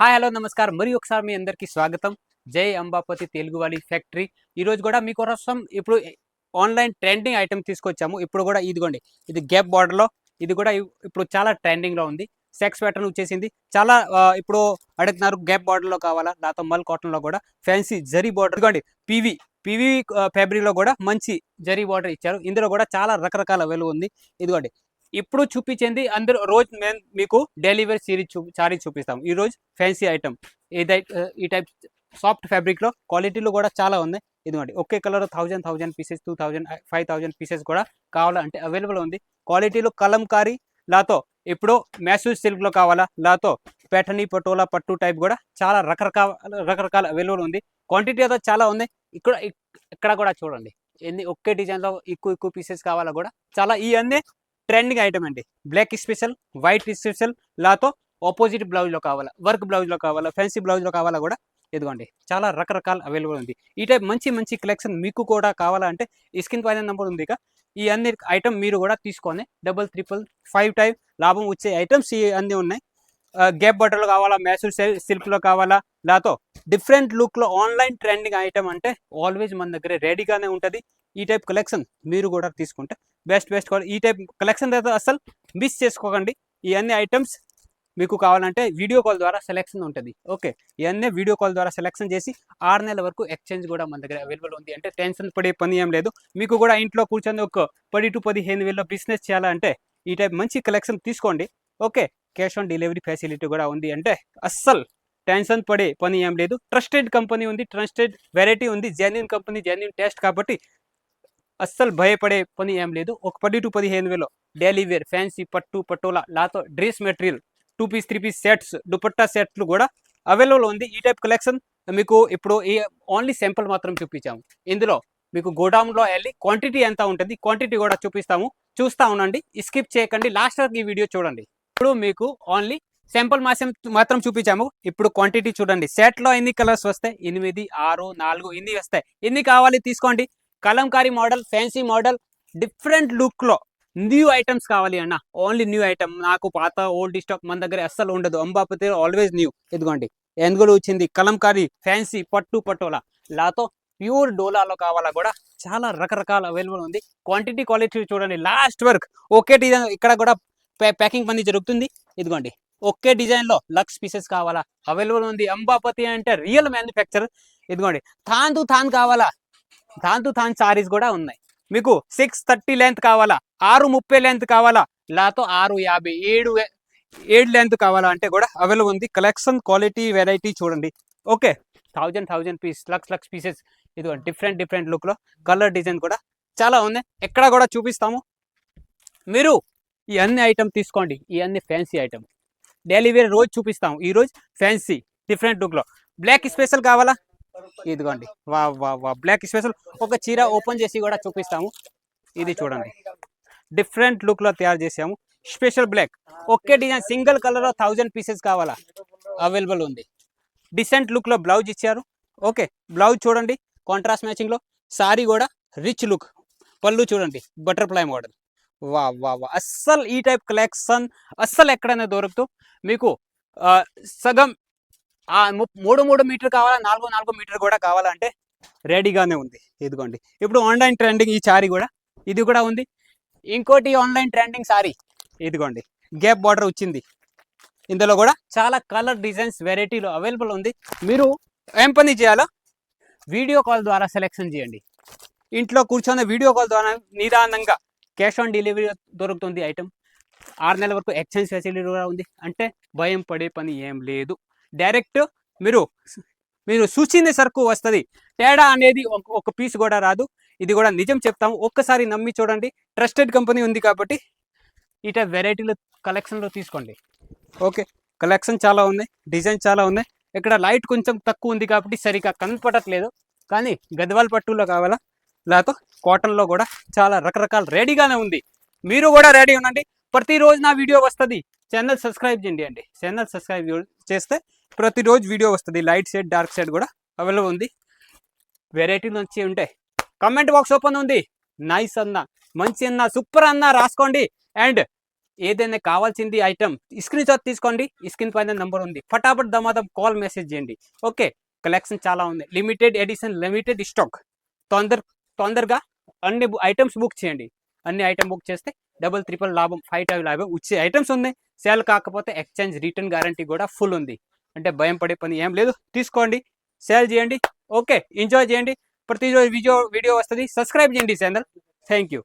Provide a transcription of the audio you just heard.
Hi hello నమస్కారం. మరి ఒకసారి మీ అందరికీ స్వాగతం. జై అంబాపతి తెలుగు వాళ్ళ ఫ్యాక్టరీ ఈరోజు కూడా మీకోసం ఇప్పుడు ఆన్లైన్ ట్రెండింగ్ ఐటమ్ తీసుకొచ్చాము. ఇప్పుడు కూడా ఇదిగోండి ఇది గ్యాప్ బార్డర్లో ఇది కూడా ఇప్పుడు చాలా ట్రెండింగ్లో ఉంది. సెక్స్ ప్యాటర్న్ వచ్చేసింది. చాలా ఇప్పుడు అడుగుతున్నారు గ్యాప్ బార్డర్లో కావాలా లేకపోతే మల్ కాటన్లో కూడా. ఫ్యాన్సీ జరీ బార్డర్ ఇదిగోండి పీవీ పీవీ ఫ్యాబ్రిక్లో కూడా మంచి జరీ బార్డర్ ఇచ్చారు. ఇందులో కూడా చాలా రకరకాల వెలువ ఉంది. ఇదిగోండి ఇప్పుడు చూపించింది అందరూ రోజు మేము మీకు డెలివరీ సిరీస్ చూ సారీ చూపిస్తాం. ఈ రోజు ఫ్యాన్సీ ఐటమ్ ఏదై ఈ టైప్ సాఫ్ట్ ఫ్యాబ్రిక్లో క్వాలిటీలు కూడా చాలా ఉన్నాయి ఇదిగోండి ఒకే colour thousand thousand pieces two thousand five thousand pieces కూడా కావాలంటే అవైలబుల్ ఉంది. క్వాలిటీలో కలంకారీ లాతో ఇప్పుడు మ్యాసూజ్ సిల్క్లో కావాలా లాతో పెటనీ పటోలా పట్టు టైప్ కూడా చాలా రకరకాల రకరకాల అవైలబుల్ ఉంది. క్వాంటిటీ అయితే చాలా ఉంది. ఇక్కడ ఇక్కడ కూడా చూడండి. ఎన్ని ఒకే డిజైన్లో ఎక్కువ ఎక్కువ పీసెస్ కావాలా కూడా చాలా ఈ అన్నీ ట్రెండింగ్ ఐటమ్ అండి. బ్లాక్ స్పెషల్ వైట్ స్పెషల్ లాతో ఆపోజిట్ బ్లౌజ్లో కావాలా వర్క్ బ్లౌజ్లో కావాలా ఫ్యాన్సీ బ్లౌజ్లో కావాలా కూడా ఇదిగోండి. చాలా రకరకాల అవైలబుల్ ఉంది. ఈ టైప్ మంచి మంచి కలెక్షన్ మీకు కూడా కావాలంటే ఈ స్కిన్ పైన నెంబర్ ఉంది ఇక. ఈ అన్ని ఐటమ్ మీరు కూడా తీసుకొని డబల్ త్రిపుల్ ఫైవ్ టైప్ లాభం వచ్చే ఐటమ్స్ ఈ అన్నీ ఉన్నాయి. గ్యాప్ బట్టలు కావాలా మ్యాసూర్ సిల్క్లో కావాలా లాతో డిఫరెంట్ లుక్లో ఆన్లైన్ ట్రెండింగ్ ఐటమ్ అంటే ఆల్వేస్ మన దగ్గర రెడీగానే ఉంటుంది. ఈ టైప్ కలెక్షన్ మీరు కూడా తీసుకుంటే బెస్ట్ బెస్ట్ ఈ టైప్ కలెక్షన్ అయితే అసలు మిస్ చేసుకోకండి. ఈ అన్ని ఐటమ్స్ మీకు కావాలంటే వీడియో కాల్ ద్వారా సెలెక్షన్ ఉంటుంది. ఓకే ఇవన్నీ వీడియో కాల్ ద్వారా సెలెక్షన్ చేసి ఆరు నెలల వరకు ఎక్స్చేంజ్ కూడా మన దగ్గర అవైలబుల్ ఉంది. అంటే టెన్షన్ పడే పని ఏం లేదు. మీకు కూడా ఇంట్లో కూర్చొని ఒక పది టు పదిహేను వేల బిజినెస్ చేయాలంటే ఈ టైప్ మంచి కలెక్షన్ తీసుకోండి. Okay cash on delivery facility కూడా ఉంది అంటే అస్సలు టెన్షన్ పడే పని ఏం లేదు. ట్రస్టెడ్ కంపెనీ ఉంది ట్రస్టెడ్ వెరైటీ ఉంది జెన్యున్ కంపెనీ జెన్యున్ టెస్ట్ కాబట్టి అస్సలు భయపడే పని ఏం లేదు. ఒక పది టు పదిహేను వేలు డైలీ వేర్ ఫ్యాన్సీ పట్టు పట్టులా లాతో dress material two piece three piece sets dupatta సెట్లు కూడా అవైలబుల్ ఉంది. ఈ టైప్ కలెక్షన్ మీకు ఇప్పుడు ఈ ఓన్లీ సింపుల్ మాత్రం చూపించాము. ఇందులో మీకు గోడౌన్లో వెళ్ళి క్వాంటిటీ ఎంత ఉంటుంది క్వాంటిటీ కూడా చూపిస్తాము. చూస్తా ఉండండి స్కిప్ చేయకండి. లాస్ట్ వరకు ఈ వీడియో చూడండి. ఇప్పుడు మీకు ఓన్లీ సింపుల్ మాసం మాత్రం చూపించాము. ఇప్పుడు క్వాంటిటీ చూడండి. సెట్లో ఎన్ని కలర్స్ వస్తాయి? ఎనిమిది ఆరు నాలుగు ఎన్ని వస్తాయి. ఎన్ని కావాలి తీసుకోండి? Kalamkari model fancy model different లుక్లో న్యూ ఐటమ్స్ కావాలి అన్న. Only new item. నాకు పాత ఓల్డ్ స్టాక్ మన దగ్గర అస్సలు ఉండదు. Ambapathi always new. ఇదిగోండి. ఎందుకు వచ్చింది? కలంకారీ ఫ్యాన్సీ పట్టు పట్టులా లాతో ప్యూర్ డోలాలో కావాలా కూడా చాలా రకరకాల అవైలబుల్ ఉంది. క్వాంటిటీ క్వాలిటీ చూడండి. Last work. ఒకే డిజైన్ ఇక్కడ కూడా ప్యాకింగ్ పని జరుగుతుంది. ఇదిగోండి. ఒకే డిజైన్లో లక్స్ పీసెస్ కావాలా? అవైలబుల్ ఉంది. అంబాపతి అంటే రియల్ మ్యానుఫ్యాక్చర్ ఇదిగోండి. థాన్ టు థాన్ కావాలా? థాన్ టు థాన్ సారీస్ కూడా ఉన్నాయి. మీకు సిక్స్ థర్టీ లెంత్ కావాలా? ఆరు ముప్పై లెంత్ కావాలా? లాతో ఆరు యాభై ఏడు ఏడు లెంత్ కావాలా అంటే కూడా అవైలబుల్ ఉంది. కలెక్షన్ క్వాలిటీ వెరైటీ చూడండి. Okay thousand thousand piece lakhs lakhs pieces ఇది డిఫరెంట్ డిఫరెంట్ లుక్లో కలర్ డిజైన్ కూడా చాలా ఉన్నాయి. ఎక్కడ కూడా చూపిస్తాము. మీరు ఈ అన్ని ఐటమ్ తీసుకోండి. ఈ అన్ని ఫ్యాన్సీ ఐటమ్ డైలీ వేర్ రోజు చూపిస్తాము. ఈరోజు ఫ్యాన్సీ డిఫరెంట్ లుక్లో బ్లాక్ స్పెషల్ కావాలా? ఇదిగోండి. వా వా వా. బ్లాక్ స్పెషల్ ఒక చీర ఓపెన్ చేసి కూడా చూపిస్తాము. ఇది చూడండి. డిఫరెంట్ లుక్లో తయారు చేసాము. స్పెషల్ బ్లాక్ ఒకే డిజైన్ సింగిల్ కలర్లో థౌజండ్ పీసెస్ కావాలా? అవైలబుల్ ఉంది. డిసెంట్ లుక్లో బ్లౌజ్ ఇచ్చారు. ఓకే బ్లౌజ్ చూడండి. కాంట్రాస్ట్ మ్యాచింగ్లో సారీ కూడా రిచ్ లుక్ పళ్ళు చూడండి. బటర్ఫ్లై మోడల్ వా వా వా. అస్సలు ఈ టైప్ కలెక్షన్ అస్సలు ఎక్కడైనా దొరుకుతూ మీకు సగం ఆ మూడు మూడు మీటర్ కావాలా? నాలుగు నాలుగు మీటర్ కూడా కావాలంటే రెడీగానే ఉంది. ఇదిగోండి. ఇప్పుడు ఆన్లైన్ ట్రెండింగ్ ఈ సారీ కూడా ఇది కూడా ఉంది. ఇంకోటి ఆన్లైన్ ట్రెండింగ్ సారీ ఇదిగోండి. గ్యాప్ బార్డర్ వచ్చింది. ఇందులో కూడా చాలా కలర్ డిజైన్స్ వెరైటీలు అవైలబుల్ ఉంది. మీరు ఏం పని చేయాలో వీడియో కాల్ ద్వారా సెలెక్షన్ చేయండి. ఇంట్లో కూర్చొని వీడియో కాల్ ద్వారా నిదానంగా క్యాష్ ఆన్ డెలివరీ దొరుకుతుంది ఐటమ్ ఆరు నెలల వరకు ఎక్స్చేంజ్ ఫెసిలిటీ కూడా ఉంది. అంటే భయం పడే పని ఏం లేదు. డైరెక్ట్ మీరు మీరు సూచింది సరుకు వస్తుంది. తేడా అనేది ఒక- ఒక పీస్ కూడా రాదు. ఇది కూడా నిజం చెప్తాము. ఒక్కసారి నమ్మి చూడండి. ట్రస్టెడ్ కంపెనీ ఉంది కాబట్టి ఇట వెరైటీలు కలెక్షన్లో తీసుకోండి. ఓకే. కలెక్షన్ చాలా ఉన్నాయి. డిజైన్ చాలా ఉన్నాయి. ఇక్కడ లైట్ కొంచెం తక్కువ ఉంది కాబట్టి సరిగా కనపడట్లేదు. కానీ గద్వాల్ పట్టులో కావాలా? లేకపోతే కాటన్లో కూడా చాలా రకరకాల రెడీగానే ఉంది. మీరు కూడా రెడీ ఉండండి. ప్రతిరోజు నా వీడియో వస్తుంది. ఛానల్ సబ్స్క్రైబ్ చేయండి అండి. ఛానల్ సబ్స్క్రైబ్ చేస్తే ప్రతిరోజు వీడియో వస్తుంది. లైట్ సైడ్ డార్క్ సైడ్ కూడా అవైలబుల్ ఉంది. వెరైటీ నుంచి ఉంటాయి కమెంట్ బాక్స్ ఓపెన్ ఉంది. నైస్ అన్న మంచి అన్న సూపర్ అన్న రాసుకోండి. అండ్ ఏదైనా కావాల్సింది ఐటమ్ స్క్రీన్ షాట్ తీసుకోండి. స్క్రీన్ పైన నెంబర్ ఉంది. ఫటాఫట్ దమాదం కాల్ మెసేజ్ చేయండి. ఓకే కలెక్షన్ చాలా ఉంది. లిమిటెడ్ ఎడిషన్ లిమిటెడ్ స్టాక్ తొందర తొందరగా అన్ని ఐటమ్స్ బుక్ చేయండి. అన్ని ఐటమ్ బుక్ చేస్తే డబుల్ త్రిపుల్ లాభం ఫైవ్ టైవ్ లాభం వచ్చే ఐటమ్స్ ఉన్నాయి. సేల్ కాకపోతే ఎక్స్చేంజ్ రిటర్న్ గ్యారంటీ కూడా ఫుల్ ఉంది. అంటే భయం పడే పని ఏం లేదు. తీసుకోండి సేల్ చేయండి. ఓకే ఎంజాయ్ చేయండి. ప్రతిరోజు వీడియో వీడియో వస్తుంది. సబ్స్క్రైబ్ చేయండి ఛానల్ థ్యాంక్ యూ